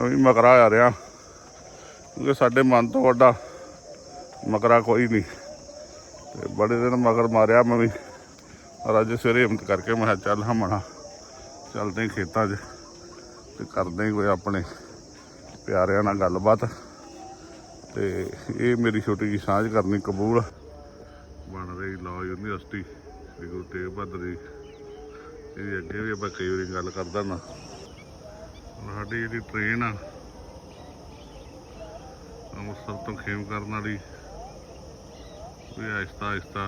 ਵੀ ਮਕਰਾ ਆ ਰਿਹਾ। ਕਿਉਂਕਿ ਸਾਡੇ ਮਨ ਤੋਂ ਵੱਡਾ ਮਕਰਾ ਕੋਈ ਨਹੀਂ। ਤੇ ਬੜੇ ਦਿਨ ਮਗਰ ਮਾਰਿਆ ਮੈਂ ਵੀ। ਔਰ ਅੱਜ ਸਵੇਰੇ ਹਿੰਮਤ ਕਰਕੇ ਮੈਂ ਕਿਹਾ ਚੱਲ ਹਮਣਾ ਚੱਲਦੇ ਖੇਤਾਂ 'ਚ ਤੇ ਕਰਦੇ ਕੋਈ ਆਪਣੇ ਪਿਆਰਿਆਂ ਨਾਲ ਗੱਲਬਾਤ। ਤੇ ਇਹ ਮੇਰੀ ਛੋਟੀ ਜਿਹੀ ਸਾਂਝ ਕਰਨੀ ਕਬੂਲ। ਬਣ ਰਹੀ ਲਾਅ ਯੂਨੀਵਰਸਿਟੀ, ਸ੍ਰੀ ਗੁਰੂ ਤੇਗ ਬਹਾਦਰ ਜੀ। ਇਹ ਅੱਗੇ ਵੀ ਆਪਾਂ ਕਈ ਵਾਰੀ ਗੱਲ ਕਰਦਾ ਨਾ। ਸਾਡੀ ਜਿਹੜੀ ਟ੍ਰੇਨ ਆ, ਅੰਮ੍ਰਿਤਸਰ ਤੋਂ ਖੇਮ ਕਰਨ ਵਾਲੀ ਵੀ ਆਇਸਤਾ ਆਹਿਸਤਾ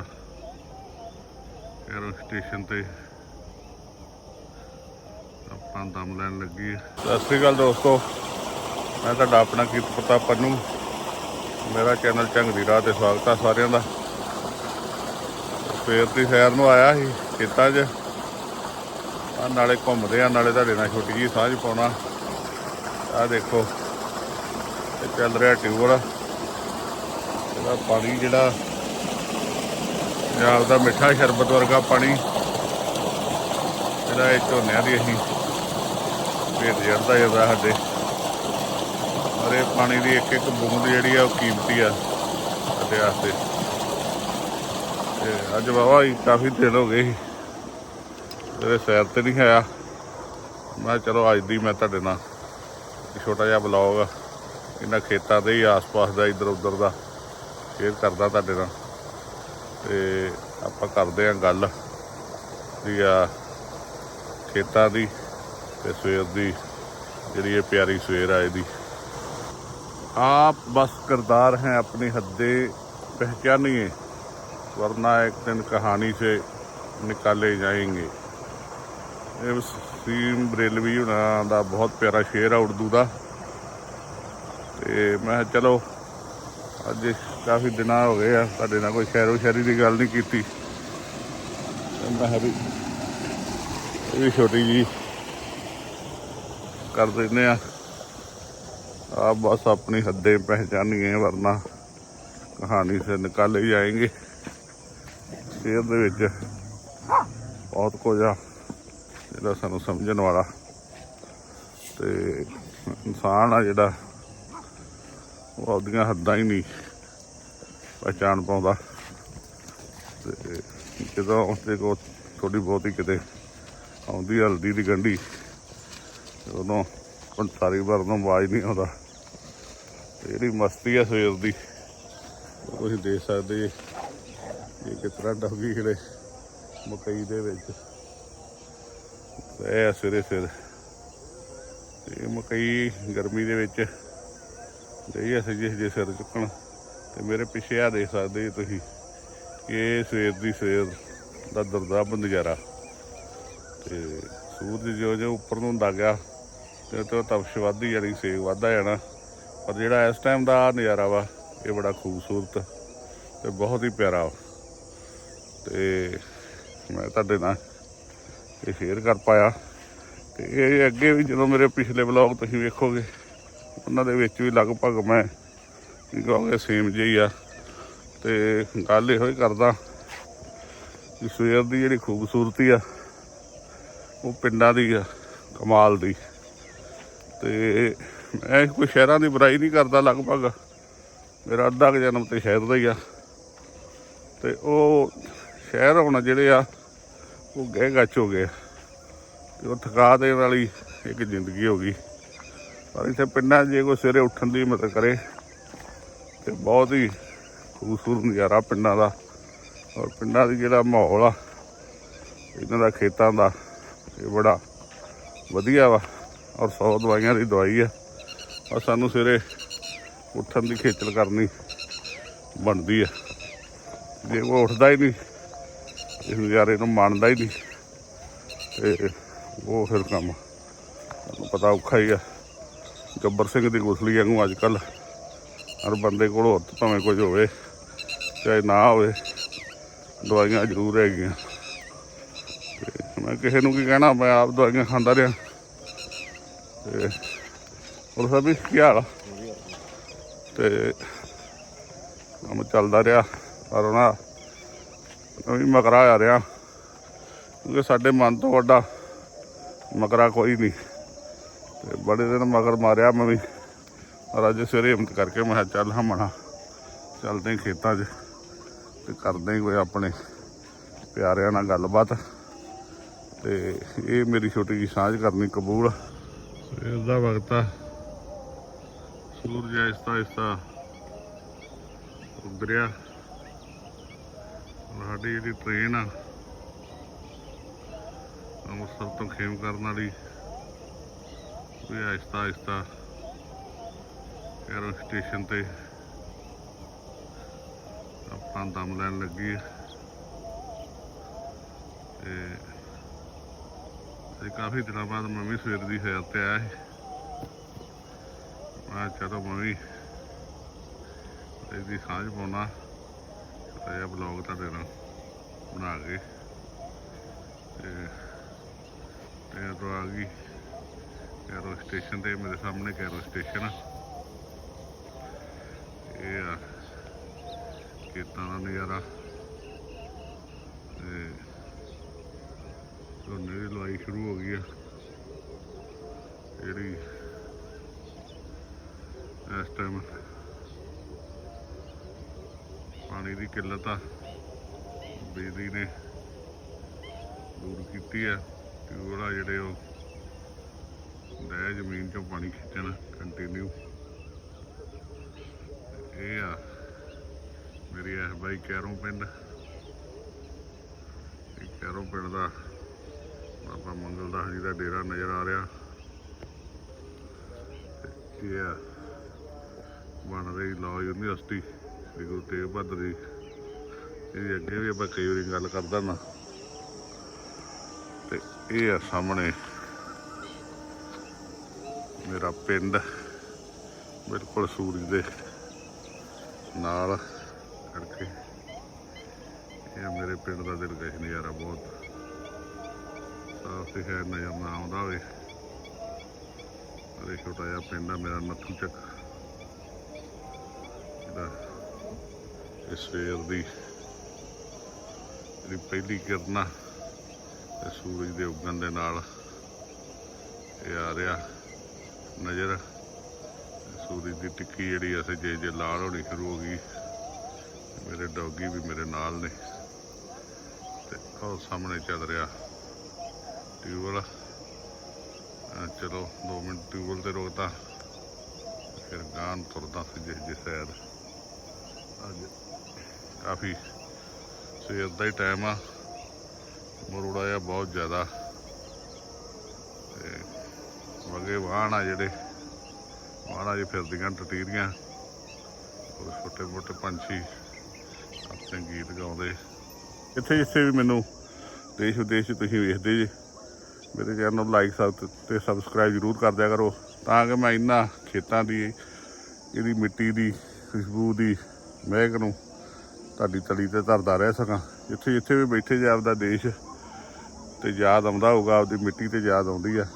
ਐਰੋ ਸਟੇਸ਼ਨ ਤੇ ਆਪਾਂ ਦਮ ਲੈਣ ਲੱਗੀ ਹੈ। ਸਤਿ ਸ੍ਰੀ ਅਕਾਲ ਦੋਸਤੋ, ਮੈਂ ਤੁਹਾਡਾ ਆਪਣਾ ਕੀਰਤ ਪ੍ਰਤਾਪ ਪੰਨੂ। ਮੇਰਾ ਚੈਨਲ ਝੰਗ ਦੀ ਰਾਹ ਤੇ ਸਵਾਗਤ ਆ ਸਾਰਿਆਂ ਦਾ। ਸਵੇਰ ਦੀ ਸੈਰ ਨੂੰ ਆਇਆ ਸੀ, ਖੇਤਾਂ 'ਚ। ਆ, ਨਾਲੇ ਘੁੰਮਦੇ ਆ, ਨਾਲੇ ਤੁਹਾਡੇ ਨਾਲ ਛੋਟੀ ਜਿਹੀ ਸਾਂਝ ਪਾਉਣਾ। ਆ ਦੇਖੋ, ਇਹ ਚੱਲ ਰਿਹਾ ਟਿਊਬਲ ਇਹਦਾ ਪਾਣੀ ਜਿਹੜਾ ਪੰਜਾਬ ਦਾ ਮਿੱਠਾ ਸ਼ਰਬਤ ਵਰਗਾ ਪਾਣੀ। ਜਿਹੜਾ ਇਹ ਝੋਨਿਆਂ ਦੀ ਅਸੀਂ ਭੇਜ ਜਾਂਦਾ ਜਾਂਦਾ ਸਾਡੇ। ਔਰ ਇਹ ਪਾਣੀ ਦੀ ਇੱਕ ਇੱਕ ਬੂੰਦ ਜਿਹੜੀ ਆ, ਉਹ ਕੀਮਤੀ ਆ ਸਾਡੇ ਵਾਸਤੇ। ਤੇ ਅੱਜ ਬਾਬਾ ਕਾਫੀ ਦਿਨ ਹੋ ਗਏ ਸੀ। ਮੇਰੇ ਸੈਰ ਤੇ ਨਹੀਂ ਆਇਆ। ਮੈਂ ਚਲੋ ਅੱਜ ਦੀ ਮੈਂ ਤੁਹਾਡੇ ਨਾਲ ਛੋਟਾ ਜਿਹਾ ਬਲੌਗ ਇਹਨਾਂ ਖੇਤਾਂ ਦੇ ਹੀ ਆਸ-ਪਾਸ ਦਾ ਇੱਧਰ ਉੱਧਰ ਦਾ ਸ਼ੇਅਰ ਕਰਦਾ ਤੁਹਾਡੇ ਨਾਲ। ਤੇ ਆਪਾਂ ਕਰਦੇ ਆਂ ਗੱਲ ਦੀ ਆ ਖੇਤਾਂ ਦੀ ਤੇ ਸਵੇਰ ਦੀ, ਜਿਹੜੀ ਇਹ ਪਿਆਰੀ ਸਵੇਰ ਆਏ ਦੀ ਆਪ ਬਸ ਕਰਦਾਰ ਹੈ ਆਪਣੀ ਹੱਦੇ ਪਹਿਚਾਨੀਏ, ਵਰਨਾ ਇੱਕ ਦਿਨ ਕਹਾਣੀ ਸੇ ਨਿਕਾਲੇ ਜਾਏਗੇ। ਇਹ ਵਸੀਮ ਬਰੇਲਵੀ ਹੁਣਾਂ ਦਾ ਬਹੁਤ ਪਿਆਰਾ ਸ਼ੇਰ ਆ ਉਰਦੂ ਦਾ। ਤੇ ਮੈਂ ਚਲੋ, ਅੱਜ ਕਾਫੀ ਦਿਨਾਂ ਹੋ ਗਏ ਆ ਸਾਡੇ ਨਾਲ ਕੋਈ ਸ਼ੈਰੋ ਸ਼ੈਰੀ ਦੀ ਗੱਲ ਨਹੀਂ ਕੀਤੀ। ਮੈਂ ਹੈ ਵੀ ਇਹ ਵੀ ਛੋਟੀ ਜੀ ਕਰ ਦਿੰਨੇ ਆ। ਆ ਬਸ ਆਪਣੀ ਹੱਦੇ ਪਹਿਚਾਨੀਏ, ਵਰਨਾ ਕਹਾਣੀ ਸੇ ਨਿਕਲ ਹੀ ਜਾਏਗੇ। ਸ਼ੇਰ ਦੇ ਵਿੱਚ ਬਹੁਤ ਕੁਝ ਆ। ਜਿਹੜਾ ਸਾਨੂੰ ਸਮਝਣ ਵਾਲਾ। ਤੇ ਇਨਸਾਨ ਆ ਜਿਹੜਾ, ਉਹ ਆਪਦੀਆਂ ਹੱਦਾਂ ਹੀ ਨਹੀਂ ਪਛਾਣ ਪਾਉਂਦਾ। ਤੇ ਜਦੋਂ ਉਸਦੇ ਕੋਲ ਥੋੜੀ ਬਹੁਤੀ ਕਿਤੇ ਆਉਂਦੀ, ਹਲਦੀ ਦੀ ਗੰਢੀ, ਤੇ ਉਦੋਂ ਸਾਰੀ ਭਰ ਨੂੰ ਆਵਾਜ਼ ਨਹੀਂ ਆਉਂਦਾ। ਤੇ ਜਿਹੜੀ ਮਸਤੀ ਆ ਸਵੇਰ ਦੀ, ਉਹ ਤੁਸੀਂ ਦੇਖ ਸਕਦੇ ਜੀ ਇਹ ਕਿਸ ਤਰ੍ਹਾਂ ਡੱਗੀ ਖੜੇ ਮਕਈ ਦੇ ਵਿੱਚ ਇਹ ਆ ਸਵੇਰੇ ਸਵੇਰੇ ਤੇ ਮਕਈ ਗਰਮੀ ਦੇ ਵਿੱਚ ਗਈ ਅਸੀਂ ਜਿਸ ਜੇ ਸਿਰ ਚੁੱਕਣ। ਤੇ ਮੇਰੇ ਪਿੱਛੇ ਆ ਦੇਖ ਸਕਦੇ ਜੀ ਤੁਸੀਂ ਇਹ ਸਵੇਰ ਦੀ ਸਵੇਰ ਦਾ ਦਰਦਾਬ ਨਜ਼ਾਰਾ। ਤੇ ਸੂਰਜ ਜਿਉਂ ਜਿਉਂ ਉੱਪਰ ਨੂੰ ਹੁੰਦਾ ਗਿਆ, ਤੇ ਤੇ ਤਪਸ਼ ਵੱਧਦੀ ਜਾਣੀ, ਸੇਕ ਵੱਧਦਾ ਜਾਣਾ। ਪਰ ਜਿਹੜਾ ਇਸ ਟਾਈਮ ਦਾ ਨਜ਼ਾਰਾ ਵਾ, ਇਹ ਬੜਾ ਖੂਬਸੂਰਤ ਤੇ ਬਹੁਤ ਹੀ ਪਿਆਰਾ ਵਾ। ਤੇ ਮੈਂ ਤੁਹਾਡੇ ਨਾਲ ਇਹ ਸ਼ੇਅਰ ਕਰ ਪਾਇਆ। ਤੇ ਇਹ ਅੱਗੇ ਵੀ ਜਦੋਂ ਮੇਰੇ ਪਿਛਲੇ ਵਲੌਗ ਤੁਸੀਂ ਵੇਖੋਗੇ, ਉਹਨਾਂ ਦੇ ਵਿੱਚ ਵੀ ਲਗਭਗ ਮੈਂ ਕਹੋਗੇ ਸੇਮ ਜਿਹੀ ਆ। ਤੇ ਗੱਲ ਇਹੋ ਹੀ ਕਰਦਾ ਕਿ ਸਵੇਰ ਦੀ ਜਿਹੜੀ ਖੂਬਸੂਰਤੀ ਆ, ਉਹ ਪਿੰਡਾਂ ਦੀ ਆ, ਕਮਾਲ ਦੀ। ਤੇ ਮੈਂ ਕੋਈ ਸ਼ਹਿਰਾਂ ਦੀ ਬੁਰਾਈ ਨਹੀਂ ਕਰਦਾ ਲਗਭਗ। ਮੇਰਾ ਅੱਧਾ ਕੁ ਜਨਮ ਤੇ ਸ਼ਹਿਰ ਦਾ ਹੀ ਆ। ਤੇ ਉਹ ਸ਼ਹਿਰ ਹੁਣ ਜਿਹੜੇ ਆ ਉਹ ਗਹਿ ਗੱਚ ਹੋ ਗਏ। ਤੇ ਉਹ ਥਕਾ ਦੇਣ ਵਾਲੀ ਇੱਕ ਜ਼ਿੰਦਗੀ ਹੋ ਗਈ। ਪਰ ਇੱਥੇ ਪਿੰਡਾਂ ਜੇ ਕੋਈ ਸਵੇਰੇ ਉੱਠਣ ਦੀ ਮਦਦ ਕਰੇ, ਤੇ ਬਹੁਤ ਹੀ ਖੂਬਸੂਰਤ ਨਜ਼ਾਰਾ ਪਿੰਡਾਂ ਦਾ। ਔਰ ਪਿੰਡਾਂ ਦੀ ਜਿਹੜਾ ਮਾਹੌਲ ਆ, ਇਹਨਾਂ ਦਾ ਖੇਤਾਂ ਦਾ, ਇਹ ਬੜਾ ਵਧੀਆ ਵਾ। ਔਰ 100 ਦਵਾਈਆਂ ਦੀ ਦਵਾਈ ਆ। ਔਰ ਸਾਨੂੰ ਸਵੇਰੇ ਉੱਠਣ ਦੀ ਖੇਚਲ ਕਰਨੀ ਬਣਦੀ ਆ। ਜੇ ਉਹ ਉੱਠਦਾ ਹੀ ਨਹੀਂ ਇਸ ਨਜ਼ਾਰੇ ਨੂੰ ਮੰਨਦਾ ਹੀ ਨਹੀਂ। ਤੇ ਉਹ ਫਿਰ ਕੰਮ ਤੁਹਾਨੂੰ ਪਤਾ ਔਖਾ ਹੀ ਆ। ਗੱਬਰ ਸਿੰਘ ਦੀ ਗੁਸਲੀ ਵਾਂਗੂ ਅੱਜ ਕੱਲ ਹਰ ਬੰਦੇ ਕੋਲ ਹੋਰ ਭਾਵੇਂ ਕੁਝ ਹੋਵੇ ਚਾਹੇ ਨਾ ਹੋਵੇ ਦਵਾਈਆਂ ਜ਼ਰੂਰ ਹੈਗੀਆਂ। ਮੈਂ ਕਿਸੇ ਨੂੰ ਕੀ ਕਹਿਣਾ ਮੈਂ ਆਪ ਦਵਾਈਆਂ ਖਾਂਦਾ ਰਿਹਾ। ਤੇ ਹੋਰ ਸਭ ਕੀ ਹਾਲ ਆ? ਤੇ ਕੰਮ ਚੱਲਦਾ ਰਿਹਾ ਪਰ ਉਹਨਾਂ ਵੀ ਮਕਰਾ ਆ ਰਿਹਾ। ਕਿਉਂਕਿ ਸਾਡੇ ਮਨ ਤੋਂ ਵੱਡਾ ਮਕਰਾ ਕੋਈ ਨਹੀਂ। ਤੇ ਬੜੇ ਦਿਨ ਮਗਰ ਮਾਰਿਆ ਮੈਂ ਵੀ। ਔਰ ਅੱਜ ਸਵੇਰੇ ਹਿੰਮਤ ਕਰਕੇ ਮੈਂ ਕਿਹਾ ਚੱਲ ਹਮਣਾ। ਚੱਲਦੇ ਖੇਤਾਂ 'ਚ ਤੇ ਕਰਦੇ ਕੋਈ ਆਪਣੇ ਪਿਆਰਿਆਂ ਨਾਲ ਗੱਲਬਾਤ। ਤੇ ਇਹ ਮੇਰੀ ਛੋਟੀ ਜਿਹੀ ਸਾਂਝ ਕਰਨੀ ਕਬੂਲ। ਸਵੇਰ ਦਾ ਵਕਤ ਆ। ਸੂਰਜ ਆਇਸਤਾ ਆਇਸਤਾ ਉਗਰਿਆ ਹੁਣ ਸਾਡੀ ਜਿਹੜੀ ਟ੍ਰੇਨ ਆ, ਅੰਮ੍ਰਿਤਸਰ ਤੋਂ ਖੇਮ ਕਰਨ ਵਾਲੀ ਵੀ ਆਇਸਤਾ ਆਹਿਸਤਾ 에ਅਰ ਸਟੇਸ਼ਨ ਤੇ ਆਪਣਾ ਦਮ ਲੈਣ ਲੱਗੀ ਹੈ ਤੇ ਇਹ ਕਾਫੀ ਦਿਨਾਂ ਬਾਅਦ ਮੈਂ ਵੀ ਸਵੇਰ ਦੀ ਸੈਰ ਤੇ ਆਇਆ ਸੀ। ਮੈਂ ਚਲੋ ਮੈਂ ਵੀ ਇਹਦੀ ਸਾਂਝ ਪਾਉਣਾ। ਤੇ ਇਹ ਬਲੌਗ ਤੁਹਾਡੇ ਨਾਲ ਬਣਾ ਕੇ। ਤੇ ਤੇ ਤੋਂ ਆ ਗਈ। ਕੈਰੋ ਸਟੇਸ਼ਨ ਤੇ ਮੇਰੇ ਸਾਹਮਣੇ ਕੈਰੋ ਸਟੇਸ਼ਨ ਆ। ਇਹ ਆ ਖੇਤਾਂ ਦਾ ਨਜ਼ਾਰਾ। ਤੇ ਝੋਨੇ ਦੀ ਲਵਾਈ ਸ਼ੁਰੂ ਹੋ ਗਈ ਆ। ਜਿਹੜੀ ਇਸ ਟਾਈਮ ਪਾਣੀ ਦੀ ਕਿੱਲਤ ਆ। ਬਿਜਲੀ ਨੇ ਦੂਰ ਕੀਤੀ ਆ ਟਿਊਬਲ ਆ ਜਿਹੜੇ ਉਹ ਡੈ ਜ਼ਮੀਨ ਚੋਂ ਪਾਣੀ ਖਿੱਚਣ ਕੰਟੀਨਿਊ ਇਹ ਆ ਮੇਰੀ ਐਸ ਬਾਈ ਕੈਰੋਂ ਪਿੰਡ। ਇਹ ਕੈਰੋਂ ਪਿੰਡ ਦਾ ਬਾਬਾ ਮੰਗਲ ਦਾਸ ਜੀ ਦਾ ਡੇਰਾ ਨਜ਼ਰ ਆ ਰਿਹਾ। ਇਹ ਆ ਬਣ ਰਹੀ ਲਾਅ ਯੂਨੀਵਰਸਿਟੀ। ਸ੍ਰੀ ਗੁਰੂ ਤੇਗ ਬਹਾਦਰ ਜੀ ਇਹਦੀ ਅੱਗੇ ਵੀ ਆਪਾਂ ਕਈ ਵਾਰੀ ਗੱਲ ਕਰਦਾ ਨਾ। ਤੇ ਇਹ ਆ ਸਾਹਮਣੇ ਮੇਰਾ ਪਿੰਡ। ਬਿਲਕੁਲ ਸੂਰਜ ਦੇ ਨਾਲ ਕਰਕੇ। ਇਹ ਮੇਰੇ ਪਿੰਡ ਦਾ ਦਿਲ ਦਿਲਕਸ਼ ਨਜ਼ਾਰਾ ਬਹੁਤ। ਸਾਫ਼ ਤੇ ਹੈ, ਨਜ਼ਰ ਨਾ ਆਉਂਦਾ ਹੋਵੇ। ਅਰੇ ਛੋਟਾ ਜਿਹਾ ਪਿੰਡ ਆ, ਮੇਰਾ ਨੱਥੂ ਚੱਕ। ਜਿਹੜਾ ਇਹ ਸਵੇਰ ਦੀ ਜਿਹੜੀ ਪਹਿਲੀ ਕਿਰਨਾਂ ਆ ਤੇ ਸੂਰਜ ਦੇ ਉੱਗਣ ਦੇ ਨਾਲ ਇਹ ਆ ਰਿਹਾ ਨਜ਼ਰ। ਸੂਰਜ ਦੀ ਟਿੱਕੀ ਜਿਹੜੀ ਅਸੀਂ ਜੇ ਜੇ ਲਾਲ ਹੋਣੀ ਸ਼ੁਰੂ ਹੋ ਗਈ। ਮੇਰੇ ਡੌਗੀ ਵੀ ਮੇਰੇ ਨਾਲ ਨੇ। ਤੇ ਉਹ ਸਾਹਮਣੇ ਚੱਲ ਰਿਹਾ ਟਿਊਬਲ ਚਲੋ 2 ਮਿੰਟ ਟਿਊਬਲ ਤੇ ਰੋਕਤਾ ਫਿਰ ਗਾਂ ਤੁਰਦਾ ਸੀ ਜਿਸ ਜਿਸ ਸੈਰ ਅੱਜ ਕਾਫੀ ਸਵੇਰ ਦਾ ਹੀ ਟਾਈਮ ਆ। ਮਰੂੜਾ ਜਿਹਾ ਬਹੁਤ ਜ਼ਿਆਦਾ। ਤੇ ਵਗੇ ਵਾਹਣ ਆ ਜਿਹੜੇ। ਵਾਹਣਾਂ 'ਚ ਫਿਰਦੀਆਂ ਟਟੀਰੀਆਂ। ਉਹ ਛੋਟੇ ਮੋਟੇ ਪੰਛੀ ਆਪਣੇ ਗੀਤ ਗਾਉਂਦੇ। ਇੱਥੇ ਜਿੱਥੇ ਵੀ ਮੈਨੂੰ ਦੇਸ਼ ਵਿਦੇਸ਼ 'ਚ ਤੁਸੀਂ ਵੇਖਦੇ ਜੇ, ਮੇਰੇ ਚੈਨਲ ਨੂੰ ਲਾਈਕ ਤੇ ਸਬਸਕ੍ਰਾਈਬ ਜ਼ਰੂਰ ਕਰ ਦਿਆ ਕਰੋ। ਤਾਂ ਕਿ ਮੈਂ ਇਹਨਾਂ ਖੇਤਾਂ ਦੀ, ਇਹਦੀ ਮਿੱਟੀ ਦੀ, ਖੁਸ਼ਬੂ ਦੀ, ਮਹਿਕ ਨੂੰ ਤੁਹਾਡੀ ਤਲੀ ਤੇ ਧਰਦਾ ਰਹਿ ਸਕਾਂ। ਜਿੱਥੇ ਜਿੱਥੇ ਵੀ ਬੈਠੇ ਜੇ ਆਪਦਾ ਦੇਸ਼ ਤੇ ਯਾਦ ਆਉਂਦਾ ਹੋਊਗਾ, ਆਪਦੀ ਮਿੱਟੀ ਤੇ ਯਾਦ ਆਉਂਦੀ ਆ।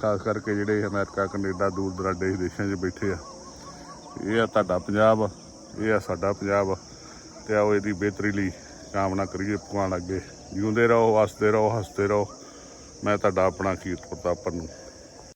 ਖਾਸ ਕਰਕੇ ਜਿਹੜੇ ਅਮਰੀਕਾ, ਕੈਨੇਡਾ, ਦੂਰ ਦਰਾਡੇ ਦੇਸ਼ਾਂ 'ਚ ਬੈਠੇ ਆ। ਇਹ ਆ ਤੁਹਾਡਾ ਪੰਜਾਬ, ਇਹ ਆ ਸਾਡਾ ਪੰਜਾਬ। ਤੇ ਆਓ ਇਹਦੀ ਬਿਹਤਰੀ ਲਈ ਕਾਮਨਾ ਕਰੀਏ ਭਗਵਾਨ ਅੱਗੇ। ਜਿਉਂਦੇ ਰਹੋ, ਹੱਸਦੇ ਰਹੋ ਹੱਸਦੇ ਰਹੋ। ਮੈਂ ਤੁਹਾਡਾ ਆਪਣਾ ਕੀਰਤ ਪ੍ਰਤਾਪ ਨੂੰ